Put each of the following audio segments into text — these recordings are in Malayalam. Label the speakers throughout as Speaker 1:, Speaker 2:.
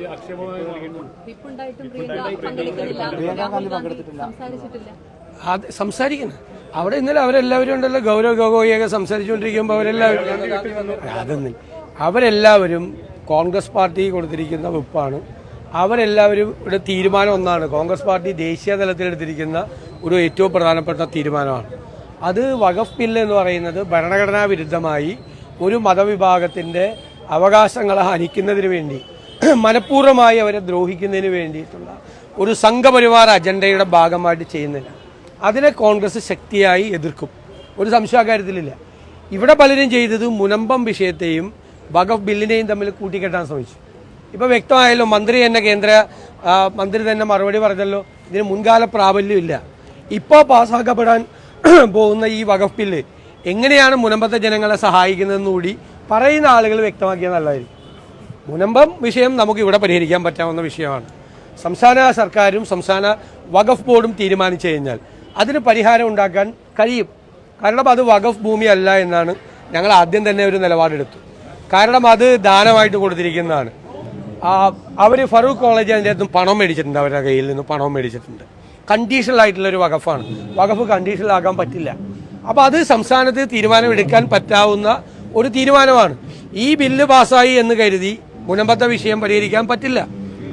Speaker 1: വലിയ ആക്ഷേപമായി
Speaker 2: അത് സംസാരിക്കണം അവിടെ ഇന്നലെ അവരെല്ലാവരും ഉണ്ടല്ലോ. ഗൗരവ് ഗൊഗോയിയൊക്കെ സംസാരിച്ചുകൊണ്ടിരിക്കുമ്പോൾ അവരെല്ലാവരും അതൊന്നും അവരെല്ലാവരും കോൺഗ്രസ് പാർട്ടി കൊടുത്തിരിക്കുന്ന വിപ്പാണ്. അവരെല്ലാവരും ഇവിടെ തീരുമാനം ഒന്നാണ്. കോൺഗ്രസ് പാർട്ടി ദേശീയ തലത്തിൽ എടുത്തിരിക്കുന്ന ഒരു ഏറ്റവും പ്രധാനപ്പെട്ട തീരുമാനമാണ്. അത് വഖഫ് ബില്ല് എന്ന് പറയുന്നത് ഭരണഘടനാ വിരുദ്ധമായി ഒരു മതവിഭാഗത്തിന്റെ അവകാശങ്ങളെ ഹനിക്കുന്നതിന് വേണ്ടി മനഃപൂർവമായി അവരെ ദ്രോഹിക്കുന്നതിന് വേണ്ടിയിട്ടുള്ള ഒരു സംഘപരിവാർ അജണ്ടയുടെ ഭാഗമായിട്ട് ചെയ്യുന്നില്ല. അതിനെ കോൺഗ്രസ് ശക്തിയായി എതിർക്കും. ഒരു സംശയ കാര്യത്തിലില്ല. ഇവിടെ പലരും ചെയ്തത് മുനമ്പം വിഷയത്തെയും വഖഫ് ബില്ലിനെയും തമ്മിൽ കൂട്ടിക്കെട്ടാൻ ശ്രമിച്ചു. ഇപ്പോൾ വ്യക്തമായല്ലോ മന്ത്രി തന്നെ കേന്ദ്ര മന്ത്രി തന്നെ മറുപടി പറഞ്ഞല്ലോ ഇതിന് മുൻകാല പ്രാബല്യമില്ല. ഇപ്പോൾ പാസ്സാക്കപ്പെടാൻ പോകുന്ന ഈ വഖഫ് ബില്ല് എങ്ങനെയാണ് മുനമ്പത്തെ ജനങ്ങളെ സഹായിക്കുന്നതെന്ന് കൂടി പറയുന്ന ആളുകൾ വ്യക്തമാക്കിയാൽ നല്ലതായിരിക്കും. മുനമ്പം വിഷയം നമുക്ക് ഇവിടെ പരിഹരിക്കാൻ പറ്റാവുന്ന വിഷയമാണ്. സംസ്ഥാന സർക്കാരും സംസ്ഥാന വഖഫ് ബോർഡും തീരുമാനിച്ചു കഴിഞ്ഞാൽ അതിന് പരിഹാരം ഉണ്ടാക്കാൻ കഴിയും. കാരണം അത് വഖഫ് ഭൂമിയല്ല എന്നാണ് ഞങ്ങൾ ആദ്യം തന്നെ ഒരു നിലപാടെടുത്തു. കാരണം അത് ദാനമായിട്ട് കൊടുത്തിരിക്കുന്നതാണ്. അവർ ഫറൂഖ് കോളേജ് അതിന്റെ അകത്തും പണം മേടിച്ചിട്ടുണ്ട് അവരുടെ കയ്യിൽ നിന്ന് പണം മേടിച്ചിട്ടുണ്ട്. കണ്ടീഷണൽ ആയിട്ടുള്ള ഒരു വകഫാണ് വകഫ് കണ്ടീഷണൽ ആകാൻ പറ്റില്ല. അപ്പോൾ അത് സംസ്ഥാനത്ത് തീരുമാനമെടുക്കാൻ പറ്റാവുന്ന ഒരു തീരുമാനമാണ്. ഈ ബില്ല് പാസ്സായി എന്ന് കരുതി മുനമ്പത്തെ വിഷയം പരിഹരിക്കാൻ പറ്റില്ല.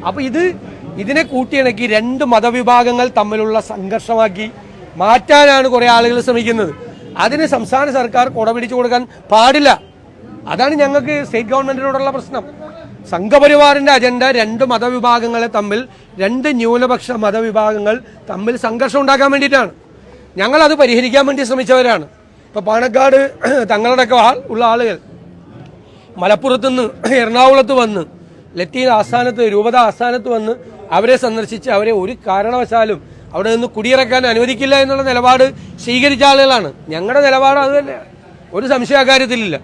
Speaker 2: അപ്പോൾ ഇത് ഇതിനെ കൂട്ടിയിണക്കി രണ്ട് മതവിഭാഗങ്ങൾ തമ്മിലുള്ള സംഘർഷമാക്കി മാറ്റാനാണ് കുറേ ആളുകൾ ശ്രമിക്കുന്നത്. അതിന് സംസ്ഥാന സർക്കാർ കുടപിടിച്ചു കൊടുക്കാൻ പാടില്ല. അതാണ് ഞങ്ങൾക്ക് സ്റ്റേറ്റ് ഗവൺമെന്റിനോടുള്ള പ്രശ്നം. സംഘപരിവാറിന്റെ അജണ്ട രണ്ട് മതവിഭാഗങ്ങളെ തമ്മിൽ രണ്ട് ന്യൂനപക്ഷ മതവിഭാഗങ്ങൾ തമ്മിൽ സംഘർഷം ഉണ്ടാക്കാൻ വേണ്ടിയിട്ടാണ്. ഞങ്ങൾ അത് പരിഹരിക്കാൻ വേണ്ടി ശ്രമിച്ചവരാണ്. ഇപ്പൊ പാണക്കാട് തങ്ങളടക്കം ഉള്ള ആളുകൾ. മലപ്പുറത്ത് നിന്ന് എറണാകുളത്ത് വന്ന് ലത്തീൻ ആസ്ഥാനത്ത് രൂപത ആസ്ഥാനത്ത് വന്ന് അവരെ സന്ദർശിച്ച് അവരെ ഒരു കാരണവശാലും അവിടെ നിന്ന് കുടിയിറക്കാൻ അനുവദിക്കില്ല എന്നുള്ള നിലപാട് സ്വീകരിച്ച ആളുകളാണ്. ഞങ്ങളുടെ നിലപാട് അത് തന്നെയാണ് ഒരു സംശയ കാര്യത്തിലില്ല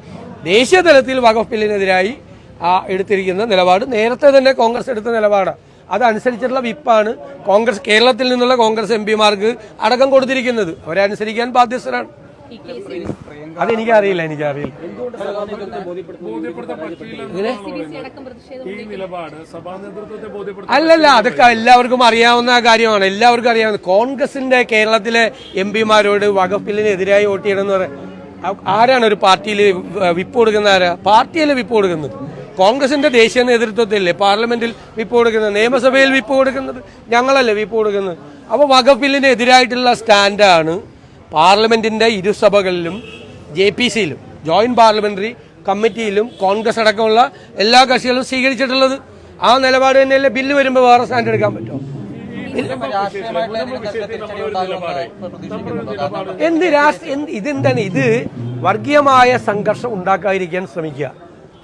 Speaker 2: ദേശീയ തലത്തിൽ വഖഫ് ബില്ലിനെതിരായി എടുത്തിരിക്കുന്ന നിലപാട്. നേരത്തെ തന്നെ കോൺഗ്രസ് എടുത്ത നിലപാടാണ് അതനുസരിച്ചുള്ള വിപ്പാണ് കോൺഗ്രസ് കേരളത്തിൽ നിന്നുള്ള കോൺഗ്രസ് എം പിമാർക്ക് അടക്കം കൊടുത്തിരിക്കുന്നത്. അവരെ അനുസരിക്കാൻ ബാധ്യസ്ഥരാണ്. അതെനിക്കറിയില്ല എനിക്കറിയില്ല. അല്ലല്ല അതൊക്കെ എല്ലാവർക്കും അറിയാവുന്ന കാര്യമാണ്. എല്ലാവർക്കും അറിയാവുന്ന കോൺഗ്രസിന്റെ കേരളത്തിലെ എം പിമാരോട് വകുപ്പിലിനെതിരായി വോട്ട് ചെയ്യണമെന്ന് പറയാം ആരാണ് ഒരു പാർട്ടിയിൽ വിപ്പ് കൊടുക്കുന്ന ആരാ? പാർട്ടിയല്ലേ വിപ്പ് കൊടുക്കുന്നത്. കോൺഗ്രസിന്റെ ദേശീയ നേതൃത്വത്തിലല്ലേ പാർലമെന്റിൽ വിപ്പ് കൊടുക്കുന്നത്? നിയമസഭയിൽ വിപ്പ് കൊടുക്കുന്നത്? ഞങ്ങളല്ലേ വിപ്പ് കൊടുക്കുന്നത്? അപ്പോൾ വഖഫ് എതിരായിട്ടുള്ള സ്റ്റാൻഡാണ് പാർലമെന്റിന്റെ ഇരുസഭകളിലും ജെ പി സിയിലും ജോയിന്റ് പാർലമെന്ററി കമ്മിറ്റിയിലും കോൺഗ്രസ് അടക്കമുള്ള എല്ലാ കക്ഷികളും സ്വീകരിച്ചിട്ടുള്ളത്. ആ നിലപാട് തന്നെയല്ലേ ബില്ല് വരുമ്പോൾ വേറെ സ്റ്റാൻഡ് എടുക്കാൻ പറ്റുമോ എന്ത് രാഷ്ട്രീയ ഇതെന്താണ്? ഇത് വർഗീയമായ സംഘർഷം ഉണ്ടാക്കാതിരിക്കാൻ ശ്രമിക്കുക.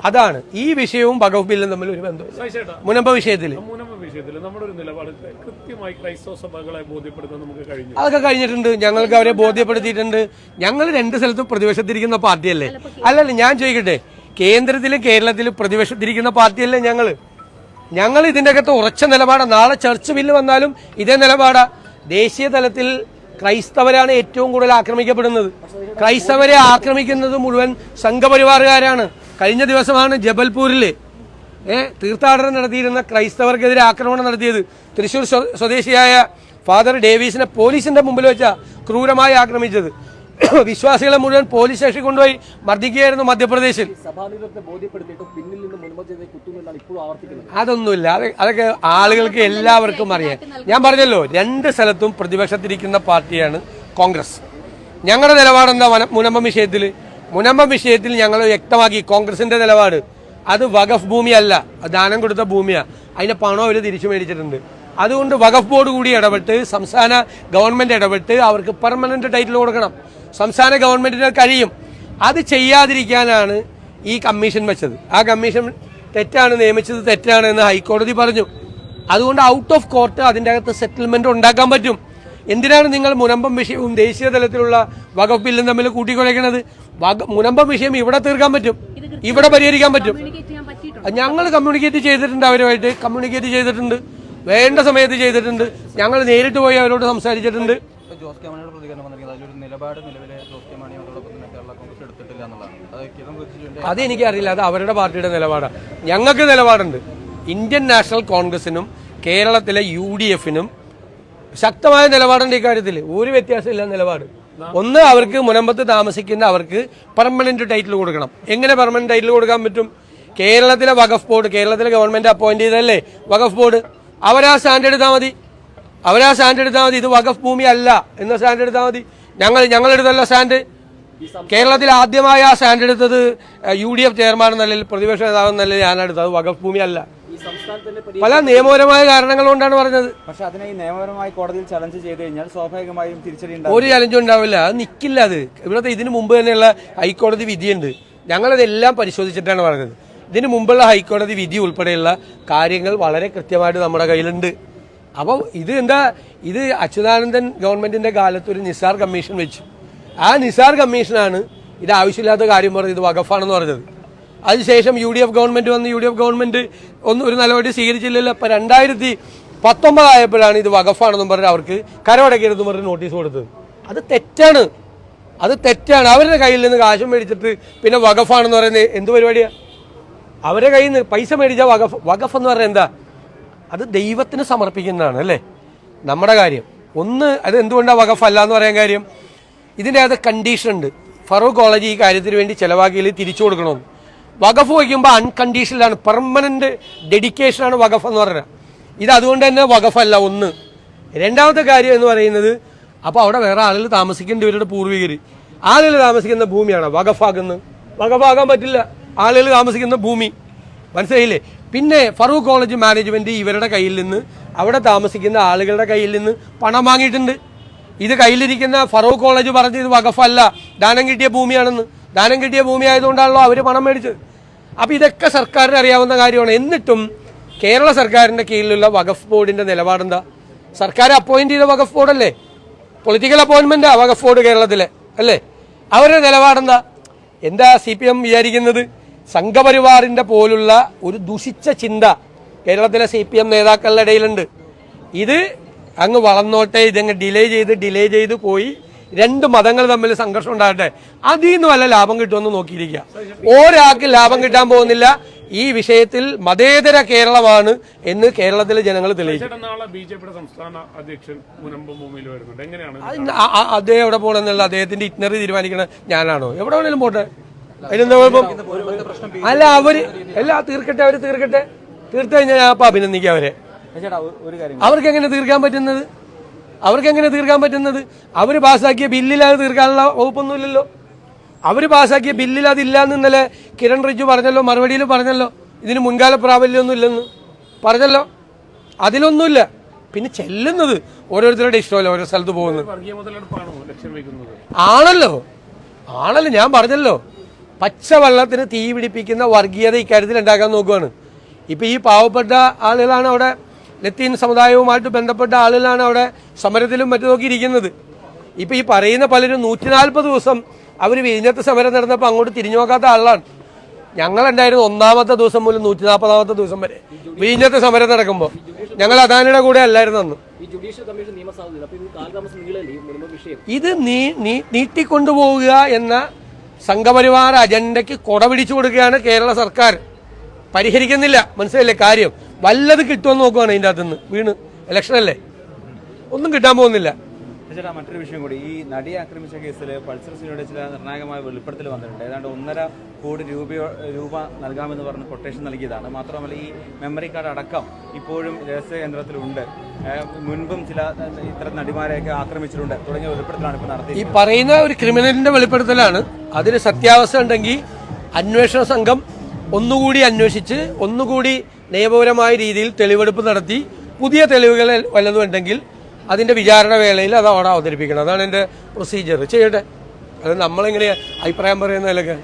Speaker 2: അതാണ്. ഈ വിഷയവും ഭഗവത്ബില്ലും ബില്ലും തമ്മിൽ ഒരു ബന്ധമില്ല
Speaker 1: ചേട്ടാ
Speaker 2: മുനമ്പ വിഷയത്തിൽ
Speaker 1: മുനമ്പ വിഷയത്തിൽ നമ്മുടെ ഒരു നിലപാട് കൃത്യമായി ക്രൈസ്തവ സഭകളെ ബോധ്യപ്പെടുത്താൻ നമുക്ക് കഴിഞ്ഞു.
Speaker 2: അതൊക്കെ കഴിഞ്ഞിട്ടുണ്ട്. ഞങ്ങൾക്ക് അവരെ ബോധ്യപ്പെടുത്തിയിട്ടുണ്ട്. ഞങ്ങൾ രണ്ട് സ്ഥലത്തും പ്രതിപക്ഷത്തിരിക്കുന്ന പാർട്ടിയല്ലേ? അല്ലല്ല ഞാൻ ചോദിക്കട്ടെ. കേന്ദ്രത്തിലും കേരളത്തിലും പ്രതിപക്ഷത്തിരിക്കുന്ന പാർട്ടിയല്ലേ ഞങ്ങൾ ഞങ്ങൾ ഇതിന്റെ അകത്ത് ഉറച്ച നിലപാടാണ് നാളെ ചർച്ച് ബില്ല് വന്നാലും ഇതേ നിലപാടാ. ദേശീയ തലത്തിൽ ക്രൈസ്തവരാണ് ഏറ്റവും കൂടുതൽ ആക്രമിക്കപ്പെടുന്നത്. ക്രൈസ്തവരെ ആക്രമിക്കുന്നത് മുഴുവൻ സംഘപരിവാറുകാരാണ്. കഴിഞ്ഞ ദിവസമാണ് ജബൽപൂരിൽ തീർത്ഥാടനം നടത്തിയിരുന്ന ക്രൈസ്തവർക്കെതിരെ ആക്രമണം നടത്തിയത്. തൃശൂർ സ്വദേശിയായ ഫാദർ ഡേവീസിനെ പോലീസിന്റെ മുമ്പിൽ വെച്ച ക്രൂരമായി ആക്രമിച്ചത്. വിശ്വാസികളെ മുഴുവൻ പോലീസ് സ്റ്റേഷനിൽ കൊണ്ടുപോയി മർദ്ദിക്കുകയായിരുന്നു മധ്യപ്രദേശിൽ. അതൊന്നുമില്ല. അത് അതൊക്കെ ആളുകൾക്ക് എല്ലാവർക്കും അറിയാം. ഞാൻ പറഞ്ഞല്ലോ രണ്ട് സ്ഥലത്തും പ്രതിപക്ഷത്തിരിക്കുന്ന പാർട്ടിയാണ് കോൺഗ്രസ്. ഞങ്ങളുടെ നിലപാടെന്താ മുനമ്പം വിഷയത്തിൽ മുനമ്പം വിഷയത്തിൽ ഞങ്ങൾ വ്യക്തമാക്കി കോൺഗ്രസിന്റെ നിലപാട്. അത് വഖഫ് ഭൂമിയല്ല. ദാനം കൊടുത്ത ഭൂമിയാണ് അതിന്റെ പണം അവർ തിരിച്ചു മേടിച്ചിട്ടുണ്ട്. അതുകൊണ്ട് വഖഫ് ബോർഡ് കൂടി ഇടപെട്ട് സംസ്ഥാന ഗവൺമെന്റ് ഇടപെട്ട് അവർക്ക് പെർമനന്റ് ടൈറ്റിൽ കൊടുക്കണം. സംസ്ഥാന ഗവൺമെന്റിന് കഴിയും. അത് ചെയ്യാതിരിക്കാനാണ് ഈ കമ്മീഷൻ വെച്ചത്. ആ കമ്മീഷൻ തെറ്റാണ് നിയമിച്ചത് തെറ്റാണ് എന്ന് ഹൈക്കോടതി പറഞ്ഞു. അതുകൊണ്ട് ഔട്ട് ഓഫ് കോർട്ട് അതിന്റെ അകത്ത് സെറ്റിൽമെന്റ് ഉണ്ടാക്കാൻ പറ്റും. എന്തിനാണ് നിങ്ങൾ മുനമ്പം വിഷയവും ദേശീയ തലത്തിലുള്ള വകുപ്പ് ബില്ലും തമ്മിൽ കൂട്ടിക്കുലയ്ക്കുന്നത് മുനമ്പം വിഷയം ഇവിടെ തീർക്കാൻ പറ്റും. ഇവിടെ പരിഹരിക്കാൻ പറ്റും.
Speaker 3: കമ്മ്യൂണിക്കേറ്റ് ചെയ്യാൻ പറ്റിയിട്ടുണ്ട്?
Speaker 2: ഞങ്ങൾ കമ്മ്യൂണിക്കേറ്റ് ചെയ്തിട്ടുണ്ട് അവരുമായിട്ട്. കമ്മ്യൂണിക്കേറ്റ് ചെയ്തിട്ടുണ്ട്. വേണ്ട സമയത്ത് ചെയ്തിട്ടുണ്ട്. ഞങ്ങൾ നേരിട്ട് പോയി അവരോട് സംസാരിച്ചിട്ടുണ്ട്.
Speaker 4: ജോസ് കെ മാണിയുടെ പ്രതികരണം വന്നിരിക്കുന്നത്. അതിലൊരു നിലപാട് നിലവിലെ ജോസ് കെ മാണി അതോടൊപ്പം തന്നെ കേരള കോൺഗ്രസ് എടുത്തിട്ടില്ല എന്നുള്ളതാണ്. അത് കിരൺ
Speaker 2: അത് എനിക്കറിയില്ല. അത് അവരുടെ പാർട്ടിയുടെ നിലപാടാണ് ഞങ്ങൾക്ക് നിലപാടുണ്ട്. ഇന്ത്യൻ നാഷണൽ കോൺഗ്രസിനും കേരളത്തിലെ യു ഡി എഫിനും ശക്തമായ നിലപാടുണ്ട് ഇക്കാര്യത്തിൽ ഒരു വ്യത്യാസമില്ല നിലപാട്. ഒന്ന് അവർക്ക് മുനമ്പത്ത് താമസിക്കുന്ന അവർക്ക് പെർമനന്റ് ടൈറ്റിൽ കൊടുക്കണം. എങ്ങനെ പെർമനന്റ് ടൈറ്റിൽ കൊടുക്കാൻ പറ്റും? കേരളത്തിലെ വഖഫ് ബോർഡ് കേരളത്തിലെ ഗവൺമെന്റ് അപ്പോയിന്റ് ചെയ്തല്ലേ വഖഫ് ബോർഡ് അവരാ സ്റ്റാൻഡ് എടുത്താൽ മതി. അവരാ സ്റ്റാൻഡ് എടുത്താൽ മതി. ഇത് വഖഫ് ഭൂമി അല്ല എന്ന സ്റ്റാൻഡ് എടുത്താൽ മതി. ഞങ്ങൾ ഞങ്ങളെടുത്തല്ല സ്റ്റാൻഡ് കേരളത്തിൽ ആദ്യമായി ആ സ്റ്റാൻഡ് എടുത്തത് യു ഡി എഫ് ചെയർമാൻ നിലയിൽ പ്രതിപക്ഷ നേതാവ് നിലയിൽ ഞാനെടുത്തത് വഖഫ് ഭൂമി അല്ല. പല നിയമപരമായ കാരണങ്ങൾ കൊണ്ടാണ് പറഞ്ഞത്.
Speaker 5: പക്ഷെ അതിനെ ഈ നിയമപരമായി കോടതിയിൽ ചലഞ്ച് ചെയ്ത് കഴിഞ്ഞാൽ സ്വാഭാവികമായും തിരിച്ചടി
Speaker 2: ഒരു ചലഞ്ചും ഉണ്ടാവില്ല. അത് നിൽക്കില്ല അത്. ഇവിടുത്തെ ഇതിനു മുമ്പ് തന്നെയുള്ള ഹൈക്കോടതി വിധിയുണ്ട്. ഞങ്ങളതെല്ലാം പരിശോധിച്ചിട്ടാണ് പറഞ്ഞത്. ഇതിനു മുമ്പുള്ള ഹൈക്കോടതി വിധി ഉൾപ്പെടെയുള്ള കാര്യങ്ങൾ വളരെ കൃത്യമായിട്ട് നമ്മുടെ കയ്യിലുണ്ട്. അപ്പോൾ ഇത് എന്താ? ഇത് അച്യുതാനന്ദൻ ഗവൺമെന്റിന്റെ കാലത്ത് ഒരു നിസാർ കമ്മീഷൻ വെച്ചു. ആ നിസാർ കമ്മീഷനാണ് ഇത് ആവശ്യമില്ലാത്ത കാര്യം പറഞ്ഞത്. ഇത് വകഫാണെന്ന് പറഞ്ഞത്. അതിനുശേഷം യു ഡി എഫ് ഗവൺമെന്റ് വന്ന് യു ഡി എഫ് ഗവൺമെന്റ് ഒന്നും ഒരു നടപടി സ്വീകരിച്ചില്ലല്ലോ. ഇപ്പൊ രണ്ടായിരത്തി പത്തൊമ്പതായപ്പോഴാണ് ഇത് വകഫാണെന്നും പറഞ്ഞ് അവർക്ക് കരമടക്കരുതെന്ന് പറഞ്ഞ് നോട്ടീസ് കൊടുത്തത്. അത് തെറ്റാണ്. അത് തെറ്റാണ്. അവരുടെ കയ്യിൽ നിന്ന് കാശും മേടിച്ചിട്ട് പിന്നെ വകഫാണെന്ന് പറയുന്നത് എന്ത് പരിപാടിയാ? അവരുടെ കയ്യിൽ നിന്ന് പൈസ മേടിച്ച വകഫ് വകഫ് എന്ന് പറഞ്ഞാൽ എന്താ? അത് ദൈവത്തിന് സമർപ്പിക്കുന്നതാണ് അല്ലേ? നമ്മുടെ കാര്യം. ഒന്ന് അത് എന്തുകൊണ്ടാണ് വകഫ് അല്ല എന്ന് പറയാൻ കാര്യം? ഇതിന്റെ അത് കണ്ടീഷൻ ഉണ്ട്. ഫറൂഖ് കോളേജ് ഈ കാര്യത്തിന് വേണ്ടി ചിലവാക്കിയിൽ തിരിച്ചു കൊടുക്കണമെന്ന്. വകഫ് വയ്ക്കുമ്പോൾ അൺകണ്ടീഷണലാണ് പെർമനന്റ് ഡെഡിക്കേഷനാണ് വഖഫ് എന്ന് പറയുന്നത് ഇത് അതുകൊണ്ട് തന്നെ വകഫല്ല ഒന്ന്. രണ്ടാമത്തെ കാര്യം എന്ന് പറയുന്നത് അപ്പോൾ അവിടെ വേറെ ആളുകൾ താമസിക്കേണ്ടി ഇവരുടെ പൂർവികർ ആളുകൾ താമസിക്കുന്ന ഭൂമിയാണ്? വകഫാകുന്നത് വകഫാകാൻ പറ്റില്ല. ആളുകൾ താമസിക്കുന്ന ഭൂമി. മനസ്സിലായില്ലേ? പിന്നെ ഫറൂഖ് കോളേജ് മാനേജ്മെന്റ് ഇവരുടെ കയ്യിൽ നിന്ന് അവിടെ താമസിക്കുന്ന ആളുകളുടെ കയ്യിൽ നിന്ന് പണം വാങ്ങിയിട്ടുണ്ട്. ഇത് കയ്യിലിരിക്കുന്ന ഫറൂഖ് കോളേജ് പറഞ്ഞ് ഇത് വകഫല്ല ദാനം കിട്ടിയ ഭൂമിയാണെന്ന്. ദാനം കിട്ടിയ ഭൂമി ആയതുകൊണ്ടാണല്ലോ അവർ പണം മേടിച്ചത്. അപ്പോൾ ഇതൊക്കെ സർക്കാരിന് അറിയാവുന്ന കാര്യമാണ്. എന്നിട്ടും കേരള സർക്കാരിന്റെ കീഴിലുള്ള വഖഫ് ബോർഡിന്റെ നിലപാടെന്താ? സർക്കാർ അപ്പോയിന്റ് ചെയ്ത വഖഫ് ബോർഡല്ലേ? പൊളിറ്റിക്കൽ അപ്പോയിൻമെന്റാ വഖഫ് ബോർഡ് കേരളത്തിലെ അല്ലേ? അവരുടെ നിലപാടെന്താ? എന്താ സി പി എം വിചാരിക്കുന്നത്? സംഘപരിവാറിന്റെ പോലുള്ള ഒരു ദുഷിച്ച ചിന്ത കേരളത്തിലെ സി പി എം നേതാക്കളുടെ ഇടയിലുണ്ട്. ഇത് അങ്ങ് വളർന്നോട്ടെ ഇതങ്ങ് ഡിലേ ചെയ്ത് ഡിലേ ചെയ്ത് പോയി രണ്ട് മതങ്ങൾ തമ്മിൽ സംഘർഷം ഉണ്ടാകട്ടെ. അതിൽ നിന്ന് വല്ല ലാഭം കിട്ടുമെന്ന് നോക്കിയിരിക്കുക. ഒരാൾക്ക് ലാഭം കിട്ടാൻ പോകുന്നില്ല. ഈ വിഷയത്തിൽ മതേതര കേരളമാണ് എന്ന് കേരളത്തിലെ ജനങ്ങൾ ആ- അദ്ദേഹം എവിടെ പോകണമെന്നുള്ള അദ്ദേഹത്തിന്റെ ഇറ്റ്നറി തീരുമാനിക്കണ ഞാനാണോ? എവിടെ വേണേലും പോട്ടെ. അതിനെന്താ കുഴപ്പം? അല്ല അവർ അല്ല തീർക്കട്ടെ അവർ തീർക്കട്ടെ. തീർത്തു കഴിഞ്ഞാൽ ഞാൻ അപ്പൊ അഭിനന്ദിക്കാം അവരെ.
Speaker 5: ചേട്ടാ ഒരു കാര്യം
Speaker 2: അവർക്ക് എങ്ങനെ തീർക്കാൻ പറ്റുന്നത്? അവർക്ക് എങ്ങനെ തീർക്കാൻ പറ്റുന്നത്? അവർ പാസ്സാക്കിയ ബില്ലിൽ അത് തീർക്കാനുള്ള വകുപ്പൊന്നുമില്ലല്ലോ. അവർ പാസ്സാക്കിയ ബില്ലിൽ അതില്ല എന്ന് ഇന്നലെ കിരൺ റിജു പറഞ്ഞല്ലോ മറുപടിയിൽ പറഞ്ഞല്ലോ. ഇതിന് മുൻകാല പ്രാബല്യമൊന്നും ഇല്ലെന്ന് പറഞ്ഞല്ലോ. അതിലൊന്നുമില്ല. പിന്നെ ചെല്ലുന്നത് ഓരോരുത്തരുടെ ഇഷ്ടമല്ല ഓരോ സ്ഥലത്ത് പോകുന്നത്? ആണല്ലോ. ആണല്ലോ ഞാൻ പറഞ്ഞല്ലോ. പച്ചവെള്ളത്തിന് തീ പിടിപ്പിക്കുന്ന വർഗീയത ഇക്കാര്യത്തിൽ ഉണ്ടാക്കാൻ നോക്കുവാണ്. ഇപ്പൊ ഈ പാവപ്പെട്ട ആളുകളാണ് അവിടെ ലത്തീൻ സമുദായവുമായിട്ട് ബന്ധപ്പെട്ട ആളുകളാണ് അവിടെ സമരത്തിലും മറ്റു ഇരിക്കുന്നത്. ഇപ്പം ഈ പറയുന്ന പലരും നൂറ്റി നാൽപ്പത് ദിവസം അവർ വിഴിഞ്ഞത്ത് സമരം നടന്നപ്പോൾ അങ്ങോട്ട് തിരിഞ്ഞു നോക്കാത്ത ആളാണ് ഞങ്ങളുണ്ടായിരുന്നു ഒന്നാമത്തെ ദിവസം മുതൽ നൂറ്റി നാൽപ്പതാമത്തെ ദിവസം വരെ വിഴിഞ്ഞത്ത് സമരം നടക്കുമ്പോൾ ഞങ്ങൾ അദാനിയുടെ കൂടെ അല്ലായിരുന്നു അന്ന്.
Speaker 3: ഇത്
Speaker 2: നീ നീട്ടിക്കൊണ്ടുപോവുക എന്ന സംഘപരിവാർ അജണ്ടയ്ക്ക് കൊട പിടിച്ചു കൊടുക്കുകയാണ് കേരള സർക്കാർ. പരിഹരിക്കുന്നില്ല. മനസ്സിലല്ലേ കാര്യം? വല്ലത് കിട്ടുമെന്ന് നോക്കുവാണ് അതിന്റെ അകത്തുനിന്ന്. വീണ്. ഇലക്ഷനല്ലേ ഒന്നും കിട്ടാൻ പോകുന്നില്ല.
Speaker 5: ചേട്ടാ മറ്റൊരു വിഷയം കൂടി. ഈ നടി ആക്രമിച്ച കേസിൽ പൾസർ സിനിമയുടെ ചില നിർണായകമായ വെളിപ്പെടുത്തൽ വന്നിട്ടുണ്ട്. ഏതാണ്ട് ഒന്നര കോടി രൂപ രൂപ നൽകാമെന്ന് പറഞ്ഞ് കൊട്ടേഷൻ നൽകിയതാണ്. മാത്രമല്ല ഈ മെമ്മറി കാർഡ് അടക്കം ഇപ്പോഴും രഹസ്യ കേന്ദ്രത്തിലുണ്ട്. മുൻപും ചില ഇത്തരം നടിമാരെയൊക്കെ ആക്രമിച്ചിട്ടുണ്ട്. തുടങ്ങിയ വെളിപ്പെടുത്തലാണ് ഇപ്പോൾ
Speaker 2: ഈ
Speaker 5: നടത്തിയത്
Speaker 2: പറയുന്ന ഒരു ക്രിമിനലിന്റെ വെളിപ്പെടുത്തലാണ്. അതിന് സത്യാവസ്ഥ ഉണ്ടെങ്കിൽ അന്വേഷണ സംഘം ഒന്നുകൂടി അന്വേഷിച്ച് ഒന്നുകൂടി നിയമപരമായ രീതിയിൽ തെളിവെടുപ്പ് നടത്തി പുതിയ തെളിവുകൾ വല്ലതും ഉണ്ടെങ്കിൽ അതിന്റെ വിചാരണ വേളയിൽ അത് അവിടെ അവതരിപ്പിക്കണം. അതാണ് എന്റെ പ്രൊസീജിയർ ചെയ്യട്ടെ. അത് നമ്മളെങ്ങനെയാണ് അഭിപ്രായം പറയുന്നതിലൊക്കെ